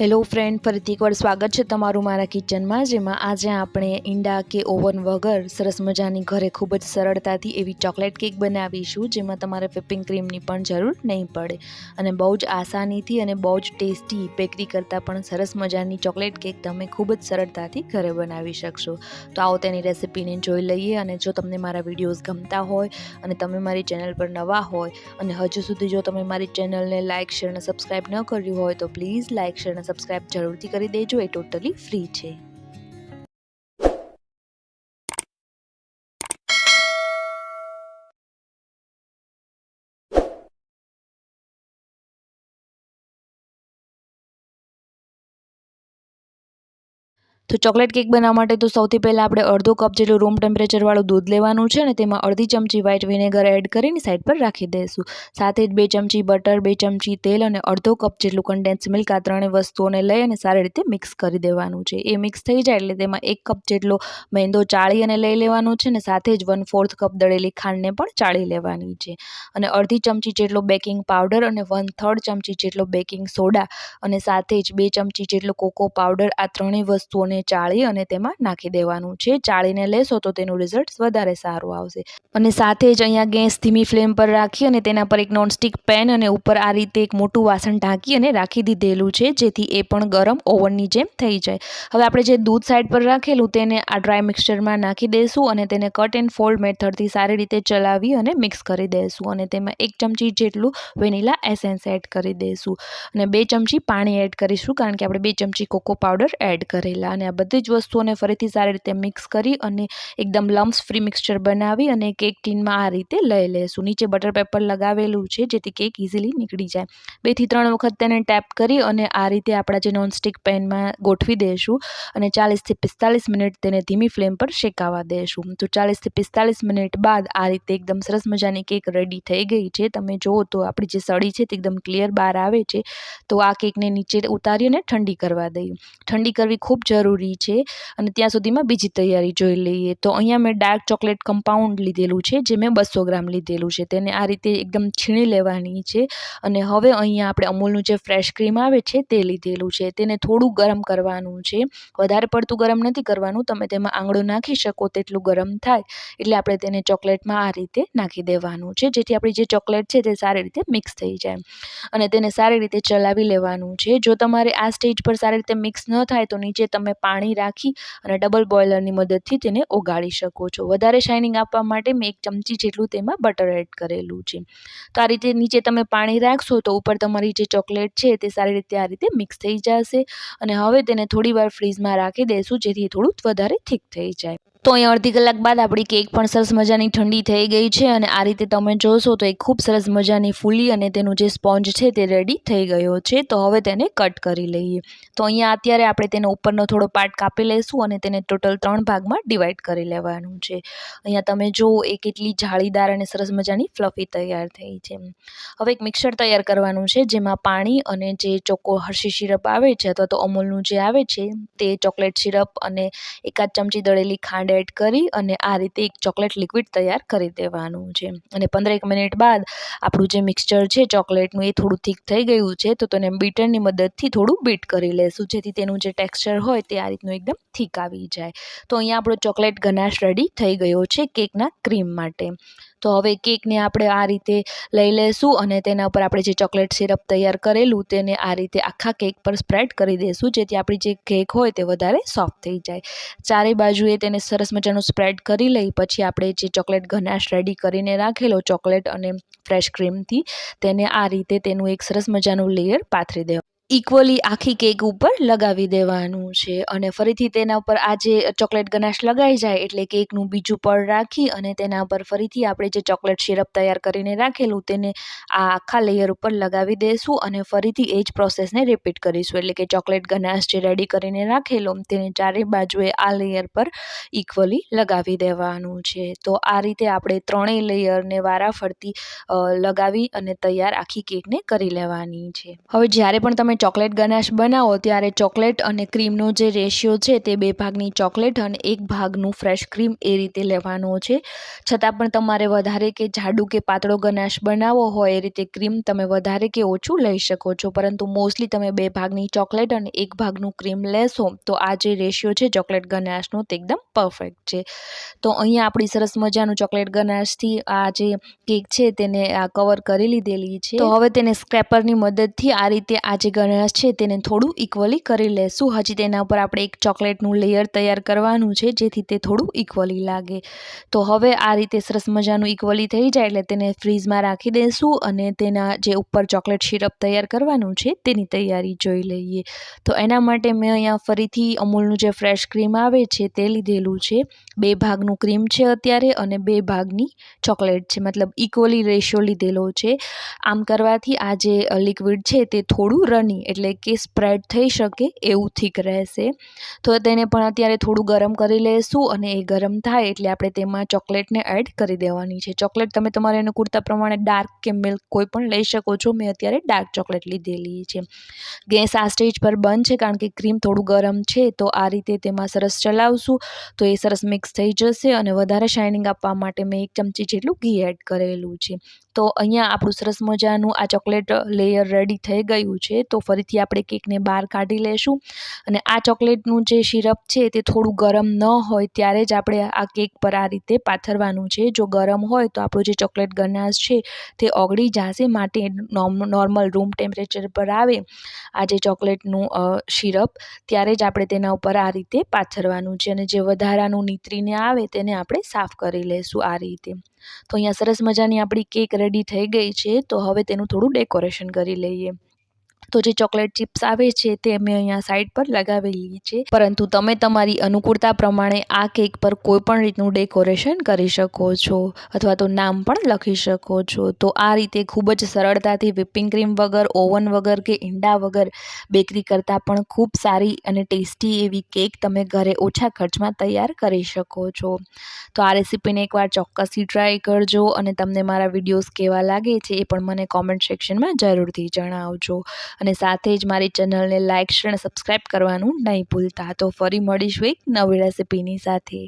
Hello friend ફરીથી એકવાર સ્વાગત છે તમારું મારા કિચનમાં જેમાં આજે આપણે ઈંડા કે ઓવન વગર સરસ મજાની ઘરે ખૂબ જ સરળતાથી એવી ચોકલેટ કેક બનાવીશું, જેમાં તમારે whipping ક્રીમની પણ જરૂર નહીં પડે. અને બહુ જ આસાનીથી અને બહુ જ ટેસ્ટી બેકરી કરતાં પણ સરસ મજાની ચોકલેટ કેક તમે ખૂબ જ સરળતાથી ઘરે બનાવી શકશો. તો આવો તેની રેસિપીને જોઈ લઈએ અને જો તમને મારા વિડીયોઝ ગમતા હોય અને તમે મારી ચેનલ પર નવા હોય અને હજુ સુધી જો તમે મારી ચેનલને લાઇક શેર અને સબસ્ક્રાઈબ ન કર્યું હોય તો પ્લીઝ લાઇક શેર અને સબસ્ક્રાઈબ જરૂરથી કરી દેજો એ ટોટલી ફ્રી છે. તો ચોકલેટ કેક બનાવવા માટે તો સૌથી પહેલાં આપણે અડધો કપ જેટલું રૂમ ટેમ્પરેચરવાળું દૂધ લેવાનું છે અને તેમાં અડધી ચમચી વ્હાઇટ વિનેગર એડ કરીને સાઈડ પર રાખી દઈશું. સાથે જ બે ચમચી બટર બે ચમચી તેલ અને અડધો કપ જેટલું કન્ડેન્સ મિલ્ક આ ત્રણેય વસ્તુઓને લઈ અને સારી રીતે મિક્સ કરી દેવાનું છે. એ મિક્સ થઈ જાય એટલે તેમાં એક કપ જેટલો મેંદો ચાળી અને લઈ લેવાનો છે અને સાથે જ વન ફોર્થ કપ દળેલી ખાંડને પણ ચાળી લેવાની છે. અને અડધી ચમચી જેટલો બેકિંગ પાવડર અને વન થર્ડ ચમચી જેટલો બેકિંગ સોડા અને સાથે જ બે ચમચી જેટલો કોકો પાવડર આ ત્રણેય વસ્તુઓને ચાળી અને તેમાં નાખી દેવાનું. છે ચાળીને લેશો તો તેનું રિઝલ્ટ વધારે સારું આવશે. અને સાથે જ અહીંયા ગેસ ધીમી ફ્લેમ પર રાખી અને તેના પર એક નોનસ્ટિક પેન અને ઉપર આ રીતે એક મોટું વાસણ ઢાંકી અને રાખી દીધેલું છે, જેથી એ પણ ગરમ ઓવનની જેમ થઈ જાય. હવે આપણે જે દૂધ સાઈડ પર રાખેલું તેને આ ડ્રાય મિક્સચરમાં નાખી દઈશું અને તેને કટ એન્ડ ફોલ્ડ મેથડથી સારી રીતે ચલાવી અને મિક્સ કરી દઈશું અને તેમાં એક ચમચી જેટલું વેનીલા એસેન્સ એડ કરી દઈશું અને બે ચમચી પાણી એડ કરીશું, કારણ કે આપણે બે ચમચી કોકો પાવડર એડ કરેલા. અને આ બધી જ વસ્તુઓને ફરીથી સારી રીતે મિક્સ કરી અને એકદમ લમ્સ ફ્રી મિક્સચર બનાવી અને કેક ટીનમાં આ રીતે લઈ લેશું. નીચે બટર પેપર લગાવેલું છે, જેથી કેક ઇઝીલી નીકળી જાય. બેથી ત્રણ વખત તેને ટેપ કરી અને આ રીતે આપણા જે નોનસ્ટિક પેનમાં ગોઠવી દઈશું અને ચાલીસથી પિસ્તાલીસ મિનિટ તેને ધીમી ફ્લેમ પર શેકાવા દઈશું તો ચાલીસથી પિસ્તાલીસ મિનિટ બાદ આ રીતે એકદમ સરસ મજાની કેક રેડી થઈ ગઈ છે. તમે જુઓ તો આપણી જે સળી છે તે એકદમ ક્લિયર બહાર આવે છે. તો આ કેકને નીચે ઉતારી અને ઠંડી કરવા દઈએ. ઠંડી કરવી ખૂબ જરૂરી છે અને ત્યાં સુધીમાં બીજી તૈયારી જોઈ લઈએ. તો અહીંયા મેં ડાર્ક ચોકલેટ કમ્પાઉન્ડ લીધેલું છે, જે મેં બસો ગ્રામ લીધેલું છે. તેને આ રીતે એકદમ છીણી લેવાની છે અને હવે અહીંયા આપણે અમૂલનું જે ફ્રેશ ક્રીમ આવે છે તે લીધેલું છે. તેને થોડું ગરમ કરવાનું છે. વધારે પડતું ગરમ નથી કરવાનું. તમે તેમાં આંગળો નાખી શકો તેટલું ગરમ થાય. એટલે આપણે તેને ચોકલેટમાં આ રીતે નાખી દેવાનું છે. જેથી આપણી જે ચોકલેટ છે તે સારી રીતે મિક્સ થઈ જાય. અને તેને સારી રીતે ચલાવી લેવાનું છે. જો તમારે આ સ્ટેજ પર સારી રીતે મિક્સ ન થાય તો નીચે તમે પાણી રાખી અને ડબલ બોઇલરની મદદથી તેને ઓગાળી શકો છો. વધારે શાઇનિંગ આપવા માટે મેં એક ચમચી જેટલું તેમાં બટર એડ કરેલું છે. તો આ રીતે નીચે તમે પાણી રાખશો તો ઉપર તમારી જે ચોકલેટ છે તે સારી રીતે આ રીતે મિક્સ થઈ જશે અને હવે તેને થોડીવાર ફ્રીઝમાં રાખી દઈશું જેથી થોડું વધારે થીક થઈ જાય. તો અહીં અડધી કલાક બાદ આપણી કેક પણ સરસ મજાની ઠંડી થઈ ગઈ છે અને આ રીતે તમે જોશો તો એ ખૂબ સરસ મજાની ફૂલી અને તેનું જે સ્પોન્જ છે તે રેડી થઈ ગયો છે. તો હવે તેને કટ કરી લઈએ. તો અહીંયા અત્યારે આપણે તેનો ઉપરનો થોડો પાર્ટ કાપી લઈશું અને તેને ટોટલ ત્રણ ભાગમાં ડિવાઈડ કરી લેવાનું છે. અહીંયા તમે જુઓ એ કેટલી જાળીદાર અને સરસ મજાની ફ્લફી તૈયાર થઈ છે. હવે એક મિક્સર તૈયાર કરવાનું છે જેમાં પાણી અને જે ચોકો હર્ષી સિરપ આવે છે અથવા તો અમૂલનું જે આવે છે તે ચોકલેટ સિરપ અને એકાદ ચમચી દળેલી ખાંડ એડ કરી અને આ રીતે એક ચોકલેટ લિક્વિડ તૈયાર કરી દેવાનું છે. અને પંદરેક મિનિટ બાદ આપણું જે મિક્સચર છે ચોકલેટનું એ થોડું થીક થઈ ગયું છે, તો તેને બીટરની મદદથી થોડું બીટ કરી લેશું. જેથી તેનું જે ટેક્સચર હોય તે આ રીતનું એકદમ થીક આવી જાય. તો અહીંયા આપણો ચોકલેટ ગનાશ રેડી થઈ ગયો છે કેકના ક્રીમ માટે. તો હવે કેકને આપણે આ રીતે લઈ લઈશું અને તેના ઉપર આપણે જે ચોકલેટ સિરપ તૈયાર કરેલું તેને આ રીતે આખા કેક પર સ્પ્રેડ કરી દઈશું જેથી આપણી જે કેક હોય તે વધારે સોફ્ટ થઈ જાય. ચારે બાજુએ તેને સરસ મજાનું સ્પ્રેડ કરી લઈ, પછી આપણે જે ચોકલેટ ઘનાશ રેડી કરીને રાખેલો ચોકલેટ અને ફ્રેશ ક્રીમથી તેને આ રીતે તેનું એક સરસ મજાનું લેયર પાથરી દેવાનું ઇક્વલી આખી કેક ઉપર લગાવી દેવાનું છે. અને ફરીથી તેના ઉપર આ જે ચોકલેટ ગનાશ લગાઈ જાય એટલે કેકનું બીજું પડ રાખી અને તેના ઉપર ફરીથી આપણે જે ચોકલેટ સિરપ તૈયાર કરીને રાખેલું તેને આ આખા લેયર ઉપર લગાવી દઈશું અને ફરીથી એ જ પ્રોસેસને રિપીટ કરીશું. એટલે કે ચોકલેટ ગનાશ જે રેડી કરીને રાખેલો તેને ચારે બાજુએ આ લેયર પર ઇક્વલી લગાવી દેવાનું છે. તો આ રીતે આપણે ત્રણેય લેયરને વારાફરતી લગાવી અને તૈયાર આખી કેકને કરી લેવાની છે. હવે જ્યારે પણ તમે ચોકલેટ ગનાશ બનાવો ત્યારે ચોકલેટ અને ક્રીમનો જે રેશિયો છે તે બે ભાગની ચોકલેટ અને એક ભાગનું ફ્રેશ ક્રીમ એ રીતે લેવાનો છે. છતાં પણ તમારે વધારે કે જાડુ કે પાતળો ગનાશ બનાવવો હોય એ રીતે ક્રીમ તમે વધારે કે ઓછું લઈ શકો છો. પરંતુ મોસ્ટલી તમે બે ભાગની ચોકલેટ અને એક ભાગનું ક્રીમ લેશો તો આ જે રેશિયો છે ચોકલેટ ગનાશનો તે એકદમ પરફેક્ટ છે. તો અહીંયા આપણી સરસ મજાનું ચોકલેટ ગનાશથી આ જે કેક છે તેને કવર કરી લીધેલી છે. તો હવે તેને સ્ક્રેપરની મદદથી આ રીતે આ જે ગણાશ છે તેને થોડું ઇક્વલી કરી લેશું. હજી તેના ઉપર આપણે એક ચોકલેટનું લેયર તૈયાર કરવાનું છે, જેથી તે થોડું ઇક્વલી લાગે. તો હવે આ રીતે સરસ મજાનું ઇક્વલી થઈ જાય એટલે તેને ફ્રીઝમાં રાખી દઈશું અને તેના જે ઉપર ચોકલેટ સિરપ તૈયાર કરવાનું છે તેની તૈયારી જોઈ લઈએ. તો એના માટે મેં અહીંયા ફરીથી અમૂલનું જે ફ્રેશ ક્રીમ આવે છે તે લીધેલું છે. બે ભાગનું ક્રીમ છે અત્યારે અને બે ભાગની ચોકલેટ છે, મતલબ ઇક્વલી રેશિયો લીધેલો છે. આમ કરવાથી આ જે લિક્વિડ છે તે થોડું રની એટલે કે સ્પ્રેડ થઈ શકે એવું થીક રહેશે. તો તેને પણ અત્યારે થોડું ગરમ કરી લઈશું અને એ ગરમ થાય એટલે આપણે તેમાં ચોકલેટને એડ કરી દેવાની છે. ચોકલેટ તમે તમારે અનુકૂળતા પ્રમાણે ડાર્ક કે મિલ્ક કોઈ પણ લઈ શકો છો. મેં અત્યારે ડાર્ક ચોકલેટ લીધેલી છે. ગેસ આ સ્ટેજ પર બંધ છે કારણ કે ક્રીમ થોડું ગરમ છે તો આ રીતે તેમાં સરસ ચલાવશું તો એ સરસ મિક્સ થઈ જશે અને વધારે શાઇનિંગ આપવા માટે મેં એક ચમચી જેટલું ઘી એડ કરેલું છે. તો અહીંયા આપણું સરસ મજાનું આ ચોકલેટ લેયર રેડી થઈ ગયું છે. તો ફરીથી આપણે કેકને બહાર કાઢી લેશું. અને આ ચોકલેટનું જે સિરપ છે તે થોડું ગરમ ન હોય ત્યારે જ આપણે આ કેક પર આ રીતે પાથરવાનું છે. જો ગરમ હોય તો આપણું જે ચોકલેટ ગનાશ છે તે ઓગળી જશે માટે નોર્મલ રૂમ ટેમ્પરેચર પર આવે આ જે ચોકલેટનું સિરપ ત્યારે જ આપણે તેના ઉપર આ રીતે પાથરવાનું છે. અને જે વધારાનું નીતરીને આવે તેને આપણે સાફ કરી લઈશું આ રીતે. તો અહીંયા સરસ મજાની આપણી કેક રેડી થઈ ગઈ છે, તો હવે તેનું થોડું ડેકોરેશન કરી લઈએ. તો જે ચોકલેટ ચિપ્સ આવે છે તે મેં અહીંયા સાઈડ પર લગાવેલી છે. પરંતુ તમે તમારી અનુકૂળતા પ્રમાણે આ કેક પર કોઈ પણ રીતનું ડેકોરેશન કરી શકો છો અથવા તો નામ પણ લખી શકો છો. તો આ રીતે ખૂબ જ સરળતાથી વિપિંગ ક્રીમ વગર ઓવન વગર કે ઈંડા વગર બેકરી કરતાં પણ ખૂબ સારી અને ટેસ્ટી એવી કેક તમે ઘરે ઓછા ખર્ચમાં તૈયાર કરી શકો છો. તો આ રેસીપીને એકવાર ચોક્કસથી ટ્રાય કરજો અને તમને મારા વિડીયોઝ કેવા લાગે છે એ પણ મને કોમેન્ટ સેક્શનમાં જરૂરથી જણાવજો. અને સાથે જ મારી ચેનલને લાઇક શેર અને સબસ્ક્રાઈબ કરવાનું નહીં ભૂલતા. તો ફરી મળીશું એક નવી રેસિપીની સાથે.